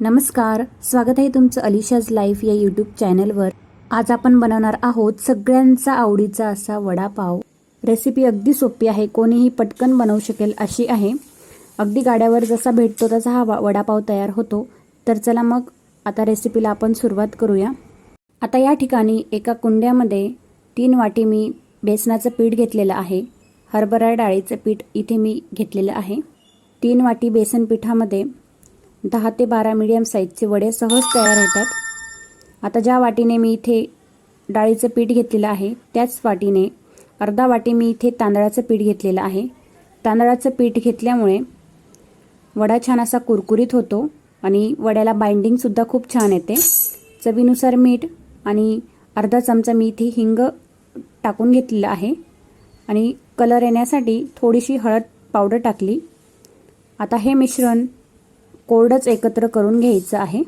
नमस्कार स्वागत आहे तुमचं अलिशाज लाईफ या यूट्यूब चॅनलवर. आज आपण बनवणार आहोत सगळ्यांचा आवडीचा असा वडापाव. रेसिपी अगदी सोपी आहे कोणीही पटकन बनवू शकेल अशी आहे. अगदी गाड्यावर जसा भेटतो तसा हा वडापाव तयार होतो. तर चला मग आता रेसिपीला आपण सुरुवात करूया. आता या ठिकाणी एका कुंड्यामध्ये तीन वाटी मी बेसनाचं पीठ घेतलेलं आहे. हरभरा डाळीचं पीठ इथे मी घेतलेलं आहे. तीन वाटी बेसन पिठामध्ये दहा ते बारा मीडियम साईजचे वडे सहज तयार होतात. आता ज्या वाटीने मी इथे डाळीचं पीठ घेतलेलं आहे त्याच वाटीने अर्धा वाटी मी इथे तांदळाचं पीठ घेतलेलं आहे. तांदळाचं पीठ घेतल्यामुळे वडा छान असा कुरकुरीत होतो आणि वड्याला बाइंडिंगसुद्धा खूप छान येते. चवीनुसार मीठ आणि अर्धा चमचा मी इथे हिंग टाकून घेतलेलं आहे. आणि कलर येण्यासाठी थोडीशी हळद पावडर टाकली. आता हे मिश्रण कोरडंच एकत्र करून घ्यायचं आहे.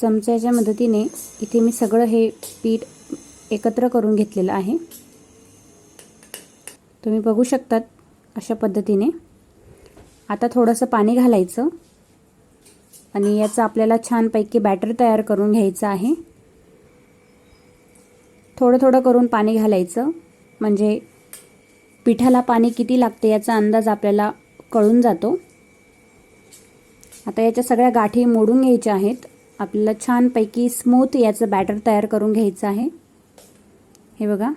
चमच्याच्या मदतीने इथे मी सगळं हे पीठ एकत्र करून घेतलेलं आहे. तुम्ही बघू शकतात अशा पद्धतीने. आता थोडंसं पाणी घालायचं. आणि याचं आपल्याला छानपैकी बॅटर तयार करून घ्यायचं आहे. थोडं थोडं करून पाणी घालायचं. म्हणजे पिठाला पाणी किती लागते याचा अंदाज आपल्याला कळून जातो. आता याच्या सगळ्या गाठी मोडून घ्यायच्या आहेत. आपल्याला छानपैकी स्मूथ याचं बॅटर तयार करून घ्यायचं आहे. हे बघा.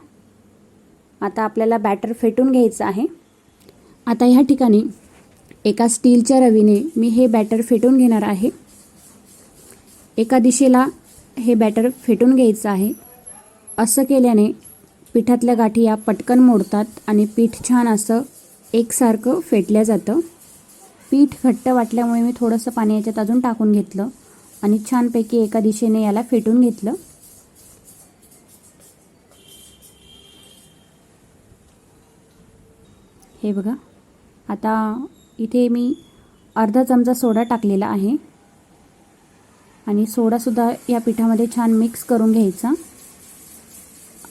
आता आपल्याला बॅटर फेटून घ्यायचं आहे. आता ह्या ठिकाणी एका स्टीलच्या रवीने मी हे बॅटर फेटून घेणार आहे. एका दिशेला हे बॅटर फेटून घ्यायचं आहे. असं केल्याने पिठातल्या गाठी या पटकन मोडतात आणि पीठ छान असं एकसारखं फेटलं जातं. पीठ घट्ट वाटल्यामुळे मी थोडंसं पाणी याच्यात अजून टाकून घेतलं आणि छानपैकी एका दिशेने याला फेटून घेतलं. हे बघा आता इथे मी अर्धा चमचा सोडा टाकलेला आहे. आणि सोडासुद्धा या पिठामध्ये छान मिक्स करून घ्यायचा.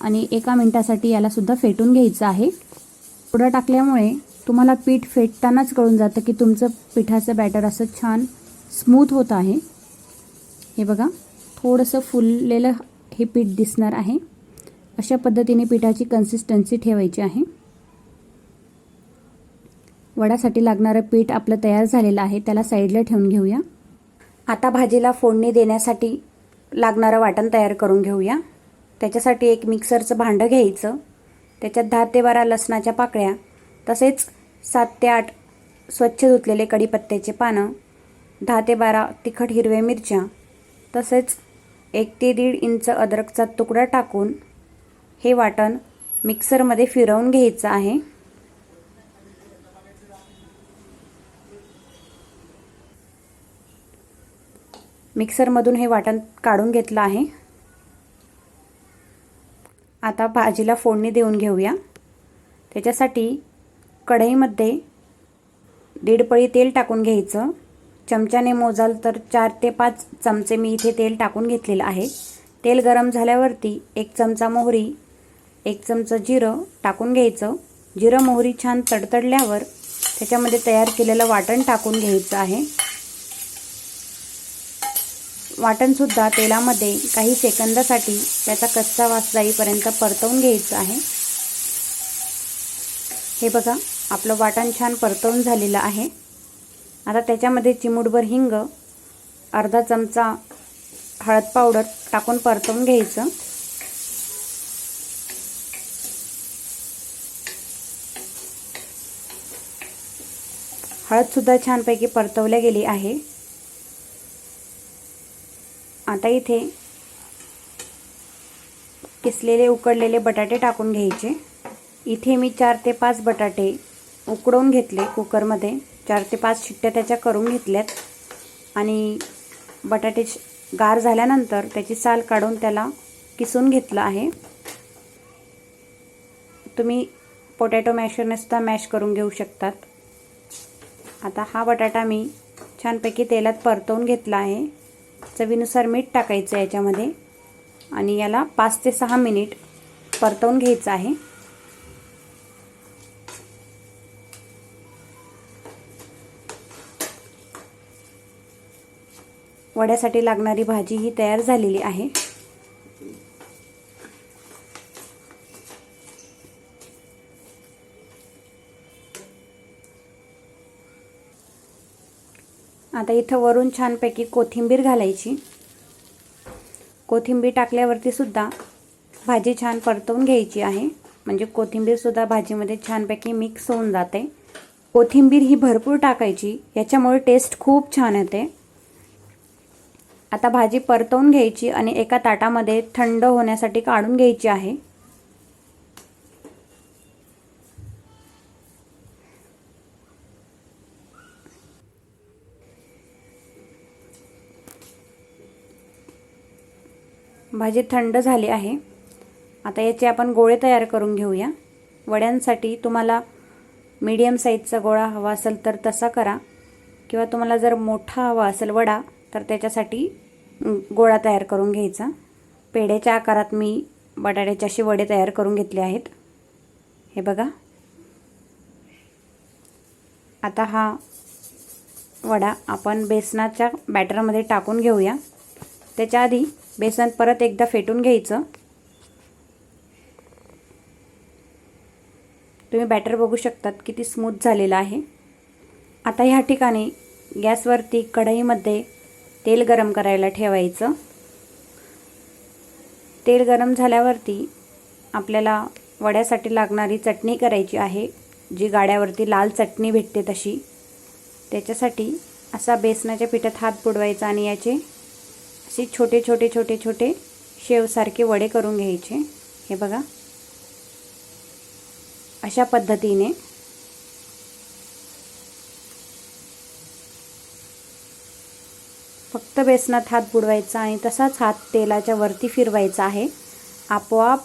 आणि एका मिनटासाठी यालासुद्धा फेटून घ्यायचं आहे. सोडा टाकल्यामुळे तुम्हाला पीठ फेटतानाच कळून जातं की तुमचं पिठाचं बॅटर असं छान स्मूथ होत आहे. हे बघा थोडंसं फुललेलं हे पीठ दिसणार आहे. अशा पद्धतीने पिठाची कन्सिस्टन्सी ठेवायची आहे. वड्यासाठी लागणारं पीठ आपलं तयार झालेलं आहे त्याला साईडला ठेवून घेऊया. आता भाजीला फोडणी देण्यासाठी लागणारं वाटण तयार करून घेऊया. त्याच्यासाठी एक मिक्सरचं भांडं घ्यायचं. त्याच्यात दहा ते बारा लसणाच्या पाकळ्या तसेच सात ते आठ स्वच्छ धुतलेले कढीपत्त्याचे पानं दहा ते बारा तिखट हिरव्या मिरच्या तसेच एक ते दीड इंच अद्रकचा तुकडा टाकून हे वाटण मिक्सरमध्ये फिरवून घ्यायचं आहे. मिक्सरमधून हे वाटण काढून घेतलं आहे. आता भाजीला फोडणी देऊन घेऊया. त्याच्यासाठी कढईमध्ये दीड पळी तेल टाकून घ्यायचं. चमच्याने मोजाल तर चार ते पाच चमचे मी इथे तेल टाकून घेतलेलं आहे. तेल गरम झाल्यावरती एक चमचा मोहरी एक चमचं जिरं टाकून घ्यायचं. जिरं मोहरी छान तडतडल्यावर त्याच्यामध्ये तयार केलेलं वाटण टाकून घ्यायचं आहे. वाटणसुद्धा तेलामध्ये काही सेकंदासाठी त्याचा कच्चा वास जाईपर्यंत परतवून घ्यायचं आहे. हे बघा आपलं वाटण छान परतवून झालेलं आहे. आता त्याच्यामध्ये चिमूटभर हिंग अर्धा चमचा हळद पावडर टाकून परतवून घ्यायचं. हळदसुद्धा छानपैकी परतवल्या गेली आहे. आता इथे किसलेले उकडलेले बटाटे टाकून घ्यायचे. इथे मी चार ते पाच बटाटे उकडवून घेतले कुकरमध्ये. चार ते पाच शिट्ट्या त्याच्या करून घेतल्यात. आणि बटाटे गार झाल्यानंतर त्याची साल काढून त्याला किसून घेतलं आहे. तुम्ही पोटॅटो मॅशरनेसुद्धा मॅश करून घेऊ शकतात. आता हा बटाटा मी छानपैकी तेलात परतवून घेतला आहे. चवीनुसार मीठ टाकायचं याच्यामध्ये. आणि याला पाच ते सहा मिनिट परतवून घ्यायचं आहे. वड्यासाठी लागणारी भाजी ही तयार झालेली आहे. आता इथं वरून छानपैकी कोथिंबीर घालायची. कोथिंबीर टाकल्यावरती सुद्धा भाजी छान परतवून घ्यायची आहे. म्हणजे कोथिंबीरसुद्धा भाजीमध्ये छानपैकी मिक्स होऊन जाते. कोथिंबीर ही भरपूर टाकायची. याच्यामुळे टेस्ट खूप छान येते. आता भाजी परतवून घ्यायची आणि एका ताटामध्ये थंड होण्यासाठी काढून घ्यायची आहे. भाजी थंड झाली आहे. आता याचे आपण गोळे तयार करून घेऊया. वड्यांसाठी तुम्हाला मीडियम साईजचा गोळा हवा असेल तर तसा करा. किंवा तुम्हाला जर मोठा हवा असेल वडा तर त्याच्यासाठी गोळा तयार करून घ्यायचा. पेढ्याच्या आकारात मी बटाट्याचे असे वडे तयार करून घेतले आहेत. हे बघा. आता हा वडा आपण बेसनाच्या बॅटरमध्ये टाकून घेऊया. त्याच्या आधी बेसन परत एकदा फेटून घ्यायचं. तुम्ही बॅटर बघू शकतात किती स्मूथ झालेलं आहे. आता ह्या ठिकाणी गॅसवरती कढईमध्ये तेल गरम करायला ठेवायचं. तेल गरम झाल्यावरती आपल्याला वड्यासाठी लागणारी चटणी करायची आहे जी गाड्यावरती लाल चटणी भेटते तशी. त्याच्यासाठी असा बेसनाच्या पिठात हात बुडवायचा आणि याचे असे छोटे छोटे छोटे छोटे शेवसारखे वडे करून घ्यायचे. हे बघा. अशा पद्धतीने फक्त बेसनात हात बुडवायचा आणि तसाच हात तेलाच्या वरती फिरवायचा आहे. आपोआप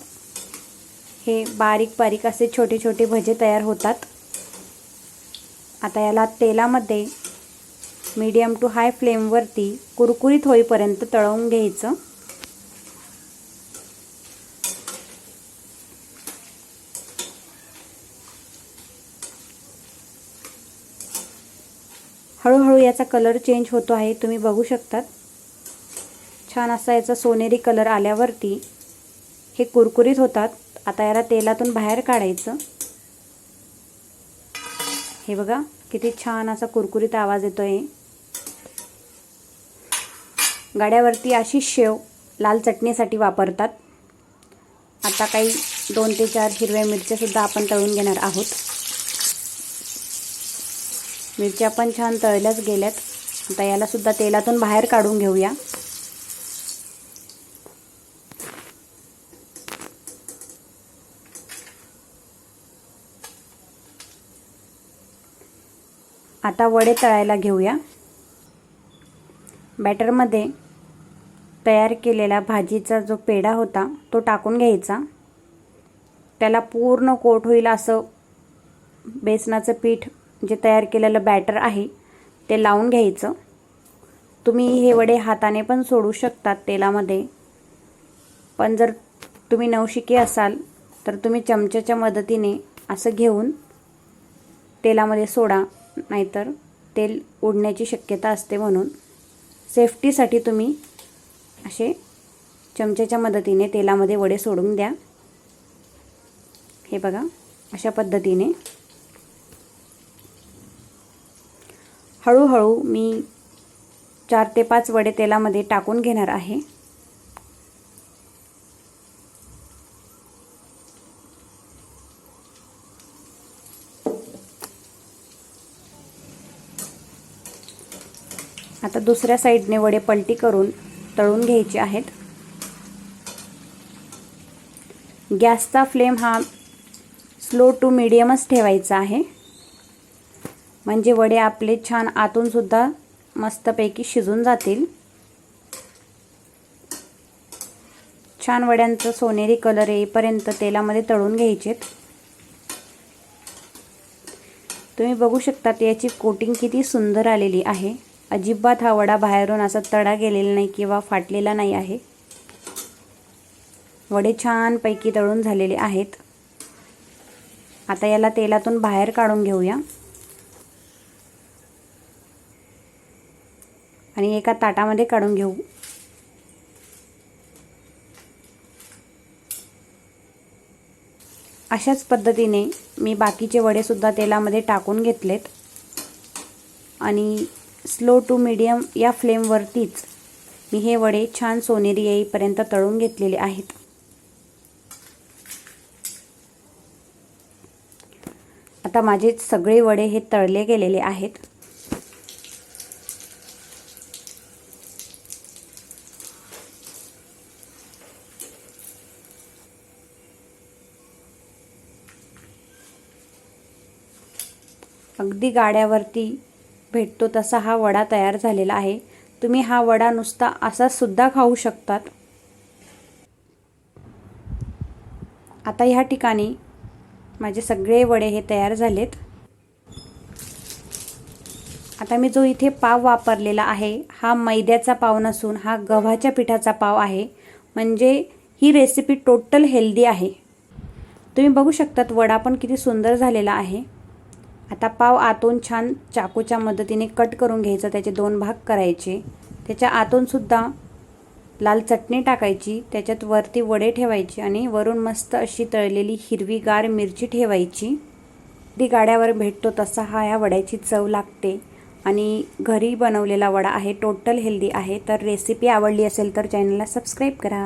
हे बारीक बारीक असे छोटे छोटे भजे तयार होतात. आता याला तेलामध्ये मीडियम टू हाय फ्लेमवरती कुरकुरीत होईपर्यंत तळवून घ्यायचं. हळूहळू याचा कलर चेंज होतो आहे. तुम्ही बघू शकतात. छान असा याचा सोनेरी कलर आल्यावरती हे कुरकुरीत होतात. आता याला तेलातून बाहेर काढायचं. हे बघा किती छान असा कुरकुरीत आवाज येतो आहे गाड्यावरती अशी शेव लाल चटणीसाठी वापरतात. आता काही दोन ते चार हिरव्या मिरच्यासुद्धा आपण तळून घेणार आहोत. मिरच्या पण छान तळल्याच गेल्यात. आता यालासुद्धा तेलातून बाहेर काढून घेऊया. आता वडे तळायला घेऊया. बॅटरमध्ये तयार केलेला भाजीचा जो पेढा होता तो टाकून घ्यायचा. त्याला पूर्ण कोट होईल असं बेसनाचं पीठ जे तयार केलेलं बॅटर आहे ते लावून घ्यायचं. तुम्ही हे वडे हाताने पण सोडू शकतात तेलामध्ये. पण जर तुम्ही नवशिके असाल तर तुम्ही चमच्याच्या मदतीने असं घेऊन तेलामध्ये सोडा नाहीतर तेल उडण्याची शक्यता असते म्हणून. सेफ्टीसाठी तुम्ही असे चमच्याच्या मदतीने तेलामध्ये वडे सोडून द्या. हे बघा अशा पद्धतीने हळूहळू मी चार ते पाच वडे तेलामध्ये टाकून घेणार आहे. आता दुसऱ्या साईडने वडे पलटी करून तळून घ्यायचे आहेत. गॅसचा फ्लेम हा स्लो टू मीडियमच ठेवायचा आहे. म्हणजे वडे आपले छान आतूनसुद्धा मस्तपैकी शिजून जातील. छान वड्यांचं सोनेरी कलर येईपर्यंत तेलामध्ये तळून घ्यायचेत. तुम्ही बघू शकता याची कोटिंग किती सुंदर आलेली आहे. अजिबात हा वडा बाहेरून असा तडा गेलेला नाही किंवा फाटलेला नाही आहे. वडे छानपैकी तळून झालेले आहेत. आता याला तेलातून बाहेर काढून घेऊया. आणि एका ताटामध्ये काढून घेऊ. अशाच पद्धतीने मी बाकीचे वडेसुद्धा तेलामध्ये टाकून घेतलेत. आणि स्लो टू मीडियम या फ्लेमवरतीच मी हे वडे छान सोनेरी येईपर्यंत तळून घेतलेले आहेत. आता माझे सगळे वडे हे तळले गेलेले आहेत. अगदी गाड्यावरती भेटतो तसा हा वडा तयार झालेला आहे. तुम्ही हा वडा नुसता असासुद्धा खाऊ शकतात. आता ह्या ठिकाणी माझे सगळे वडे हे तयार झालेत. आता मी जो इथे पाव वापरलेला आहे हा मैद्याचा पाव नसून हा गव्हाच्या पिठाचा पाव आहे. म्हणजे ही रेसिपी टोटल हेल्दी आहे. तुम्ही बघू शकतात वडा पण किती सुंदर झालेला आहे. आता पाव आतून छान चाकूच्या मदतीने कट करून घ्यायचं त्याचे दोन भाग करायचे. त्याच्या आतूनसुद्धा लाल चटणी टाकायची त्याच्यात वरती वडे ठेवायचे आणि वरून मस्त अशी तळलेली हिरवीगार मिरची ठेवायची. ती गाड्यावर भेटतो तसा हा ह्या वड्याची चव लागते. आणि घरी बनवलेला वडा आहे टोटल हेल्दी आहे. तर रेसिपी आवडली असेल तर चॅनलला सबस्क्राईब करा.